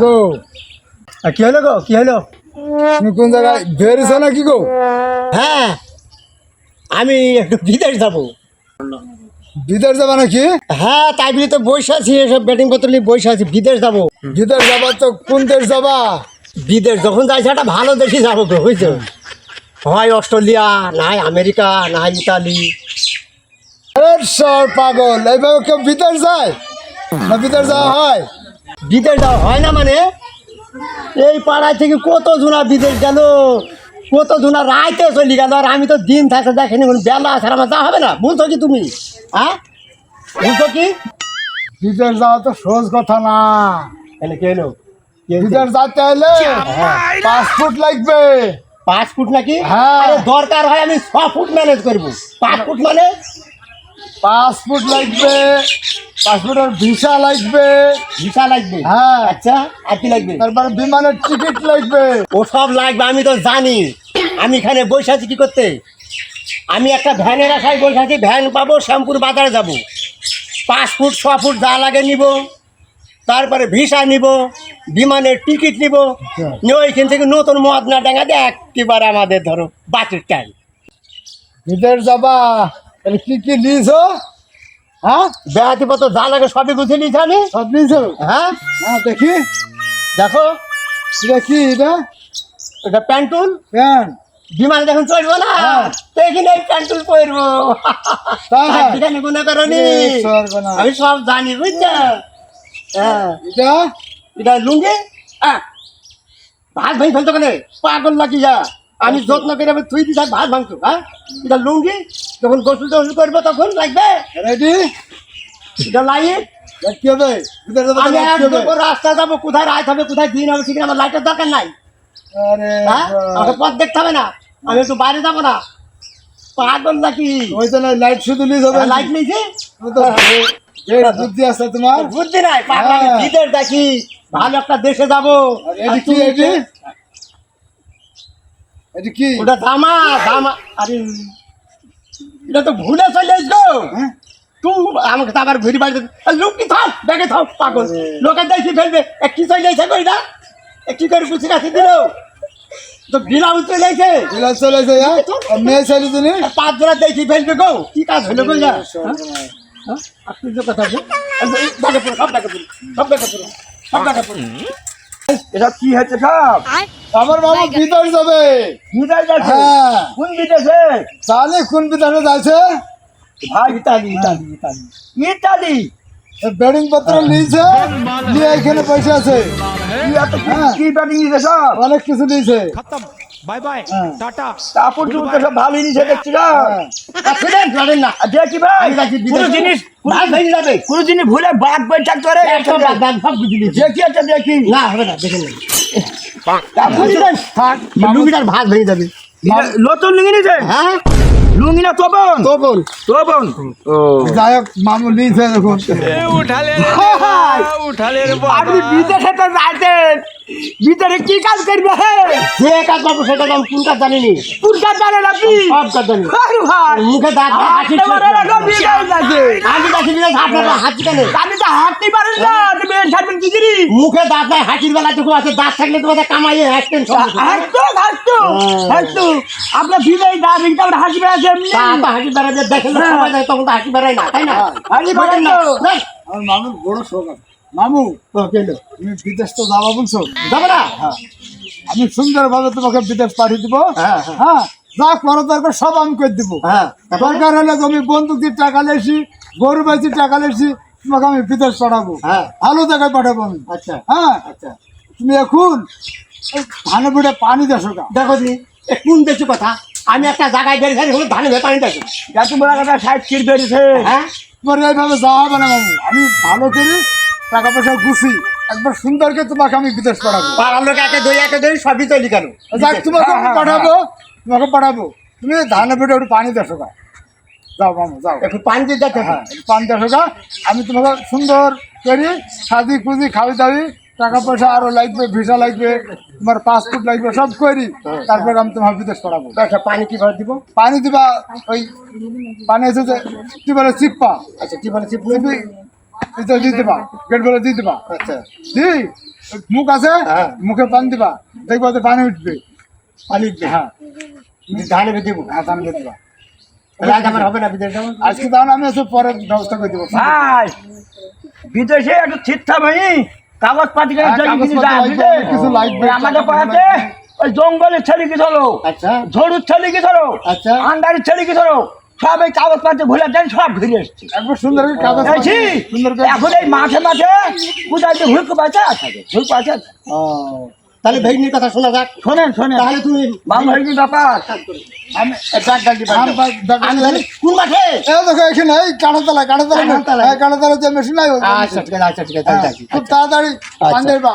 গো কি হলো গো? কি হলো? তুমি কোন জায়গায় বেরিয়েছো নাকি গো? হ্যাঁ আমি একটু বিদেশ যাব। বিদেশ যাবা নাকি? হ্যাঁ তাই বলে তো বসে আছি এসব ব্যাটিং পত্র নিয়ে বসে আছি বিদেশ যাব। বিদেশ যাবা তো কোন দেশ যাবা? বিদেশ যখন যাইছে একটা ভালো দেশে যাব গো বুঝছ? হয় অস্ট্রেলিয়া নাই আমেরিকা নাই ইতালি। পাগল এইভাবে কেউ বিদেশ যায়? না বিদেশ যাওয়া হয়? বিদেশ যাওয়া হয় না মানে? এই পাড়ায় থেকে কত জনা বিদেশ গেল কত জনা রাইতে চলে গেল আর আমি তো দিন থাকতে দেখেনি কোনো বেলা আছে আমার যা হবে না বুঝছ কি তুমি? হ্যাঁ? বুঝছ কি? বিদেশ যাওয়া তো সহজ কথা না। এলো? কে এলো? বিদেশ যেতে হলে পাসপোর্ট লাগবে। পাঁচ ফুট নাকি? হ্যাঁ। দরকার হয় আমি ছ ফুট ম্যানেজ করব। পাঁচ ফুট মানে? পাসপোর্ট লাগবে পাসপোর্টের ভিসা লাগবে। ভিসা লাগবে? হ্যাঁ। আচ্ছা আর কি লাগবে? তারপরে বিমানের টিকিট লাগবে। ও সব লাগবে আমি তো জানি। আমি এখানে বসে আছি কি করতে? আমি একটা ভ্যানের আশায় বসে আছি ভ্যান পাবো শ্যামপুর বাজারে যাব। ফুট ছ ফুট যা লাগে নিব। তারপরে ভিসা নিব বিমানের টিকিট নিব। নিয়ে ওইখান থেকে নতুন মদ না ডাঙা দিয়ে একেবারে আমাদের ধরো বাসের টাইম ভিতরে যাবা তাহলে কি কি লিছ হ্যাঁ? বেহাতি পত্র যা লাগে সবই গুছিয়ে নিয়েছি আমি সব লিছ হ্যাঁ? হ্যাঁ দেখি। দেখো এটা কি এটা? এটা প্যান্টুল? প্যান বিমানে যখন চলবো না হ্যাঁ। এই প্যান্টুল পরবো? এখানে গুণা করনি আমি সব জানি বুঝছ? হ্যাঁ। এটা? এটা লুঙ্গি? হ্যাঁ ভাত ভাই ফেলতো কেন? পাগল লাগি যা? আমি যত্ন করে আমি তুই দিস ভাত ভাঙছো হ্যাঁ? এটা লুঙ্গি যখন গোসল টোসল করব তখন লাগবে। রেডি এটা লাইট কি হবে। আমি রাস্তা যাব কোথায় রাত হবে কোথায় দিন হবে ঠিক আমার লাইটের দরকার নাই। আরে হ্যাঁ। আমাকে পথ দেখতে হবে না। আমি একটু বাইরে যাব না। পাগল নাকি? ওই তো না লাইট শুধু লিজ হবে লাইট নিয়েছি। ও তো এর বুদ্ধি আছে তোমার? বুদ্ধি নাই হ্যাঁ। বিদেশ দেখি। ভালো একটা দেশে যাব। এটি কি? ওটা দামা দামা আরে এটা তো ভুলে চলে আসব হ্যাঁ? তুই আমাকে তো আবার ঘুরি বাড়িতে লোক থাক দেখে থাক পাগল। আরে। লোকে দেখি ফেলবে। কি চলে এসে কই না কি করে গুছি গাছি দিল? তো বিলাম চলে এসে বিলাস চলে এসে হ্যাঁ? মেয়ে ছেলে তুমি পাঁচ জোড়া দেখি ফেলবে গো। কি কাজ হলো হ্যাঁ? আপনি যে কথা বল ডাকে পড়ো সব ডাকে সব ডাকে সব পড়ো। এটা কি হয়েছে সব? আমার বাবা oh বিদেশ যাবে। বিদেশ যাচ্ছে? হ্যাঁ। কোন বিদেশে? তাহলে কোন বিদেশে যাচ্ছে? ভাই ইতালি ইতালি ইতালি। ইতালি? ব্যাটিং পত্র হ্যাঁ। নিয়েছে নিয়ে এখানে পয়সা আছে। কি ব্যাটিং নিয়েছে অনেক কিছু নিয়েছে। খতম। বাই বাই টাটা কাপড় সব ভাই। জিনিস ভাগ ভেঙে যাবে। জিনিস ভুলে বই একটা সব দেখি একটা দেখি। না হবে না নতুন হ্যাঁ। লুঙ্গি না যাই বিদেশে তো যাইতেন। বিদেশে কি কাজ করবে যে কাজ করব সেটা তো আমি কোন কাজ জানিনি। কোন কাজ জানেন আপনি সব কাজ জানি। আরে ভাই। মুখে দাঁত হাসি হাসি কেন? আপনি তো হাঁটতে পারেন না। আপনি বেশ হাঁটবেন কি করি মুখে দাঁত নাই হাসির বেলা টুকু আছে দাঁত থাকলে তোমাদের কামাইয়ে হাসতেন সব হাসতো হাসতো হাসতো। আপনার আমরা হাসি বেড়াচ্ছে এমনি। তা তো হাসি বেড়াবে দেখে লোক সবাই তখন তো হাসি বেড়ায় না তাই না? হাসি বেড়ায় না। আমার মামুর বড় শোক আছে। মামু? তুমি বিদেশ তো যাবা বলছো? যাব না? আমি সুন্দরভাবে তোমাকে বিদেশ পাঠিয়ে দিব। হ্যাঁ, হ্যাঁ। হ্যাঁ যা করো দরকার সব আমি করে দিব। হ্যাঁ। দরকার হলে তুমি বন্দুক দিয়ে টাকা লেছি গরু বেচি টাকা লেছি তোমাকে আমি বিদেশ পাঠাবো। হ্যাঁ। ভালো জায়গায় পাঠাবো আমি। আচ্ছা। হ্যাঁ। আচ্ছা। তুমি এখন ধানে বুড়ে পানি দেশো দেখো দি এ কোন দেশে কথা? আমি একটা জায়গায় বেরিয়ে গেছি হলো ধানে ভেপানি দেখো বড় কথা ষাট কিট বেরিয়েছে। হ্যাঁ। তোমার এইভাবে যাওয়া হবে না মামু। আমি ভালো করি টাকা পয়সা গুছি একবার সুন্দরকে তোমাকে আমি বিদেশ পাঠাবো। পাড়ার লোক একে দই একে দই সবই তৈরি কেন? যাক তোমাকে আমি পাঠাবো তোমাকে পাঠাবো। তুমি ধানে বুড়ে একটু পানি দেশো গা। যাও মামু যাও। একটু পানি দিয়ে হ্যাঁ পান দেশো গা। আমি তোমাকে সুন্দর করি সাজি খুঁজি খাওয়াই দাবি টাকা পয়সা আরও লাগবে ভিসা লাগবে তোমার পাসপোর্ট লাগবে সব করি। তারপরে আমি তোমার বিদেশ পড়াবো আচ্ছা পানি কীভাবে দিব? পানি দিবা ওই পানি আছে যে কি বলে চিপ্পা আচ্ছা কি বলে চিপি। এটা দিয়ে দিবা গেট বলে দিয়ে দিবা। আচ্ছা। দি মুখ আছে? হ্যাঁ। মুখে পানি দিবা দেখবা যে পানি উঠবে। পানি দিবে হ্যাঁ। ধানে দিব। হ্যাঁ দিয়ে দিবা। রাজ আমার হবে না বিদেশ যাব? আজকে তাহলে আমি এসব পরে ব্যবস্থা করে দেবো। ভাই বিদেশে একটু ঠিকঠাক হয়নি কাগজ পাতি করে হ্যাঁ, কিছু লাগবে, আমাদের পাড়াতে ওই জঙ্গলের ছেলে কি ধরো? আচ্ছা। ঝড়ুর ছেলে কি ধরো? আচ্ছা। আন্ডারের ছেলে কি ধরো? সব এই কাগজ পাতি ভুলে দেন সব ঘুরে এসছে। সুন্দর কাগজ এখন এই মাঠে মাঠে কোথায় যে হুক বাঁচা আছে তাহলে ভেগনির কথা শোনা যাক। শোনেন শোনেন। তাহলে তুমি হয়ে ব্যাপার। কোন মাঠে? এখানে এই। হ্যাঁ যে মেশিন নাই আচ্ছা ঠিক আছে আচ্ছা ঠিক আছে খুব তাড়াতাড়ি আচ্ছা।